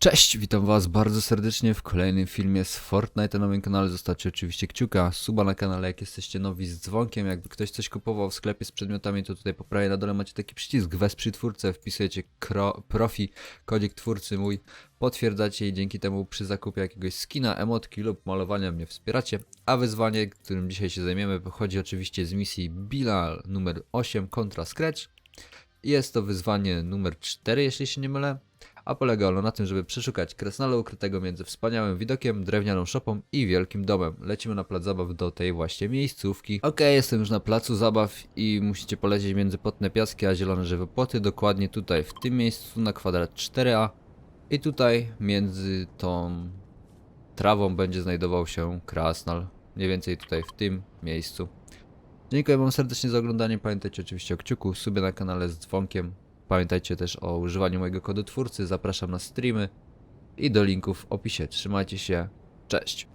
Cześć, witam was bardzo serdecznie w kolejnym filmie z Fortnite na moim kanale. Zostawcie oczywiście kciuka, suba na kanale, jak jesteście nowi z dzwonkiem. Jakby ktoś coś kupował w sklepie z przedmiotami, to tutaj po prawej na dole macie taki przycisk wesprzyj twórcę, wpisujecie kro, profi, kodzik twórcy mój, potwierdzacie i dzięki temu przy zakupie jakiegoś skina, emotki lub malowania mnie wspieracie. A wyzwanie, którym dzisiaj się zajmiemy, pochodzi oczywiście z misji Bilal numer 8 kontra Scratch. Jest to wyzwanie numer 4, jeśli się nie mylę a polega ono na tym, żeby przeszukać kresnala ukrytego między wspaniałym widokiem, drewnianą szopą i wielkim domem. Lecimy na plac zabaw do tej właśnie miejscówki. Okej, jestem już na placu zabaw i musicie polecieć między potne piaski a zielone żywe płoty, dokładnie tutaj, w tym miejscu na kwadrat 4a i tutaj między tą trawą będzie znajdował się krasnal. Mniej więcej tutaj w tym miejscu. Dziękuję wam serdecznie za oglądanie, pamiętajcie oczywiście o kciuku, subie na kanale z dzwonkiem. Pamiętajcie też o używaniu mojego kodu twórcy, zapraszam na streamy i do linków w opisie. Trzymajcie się, cześć!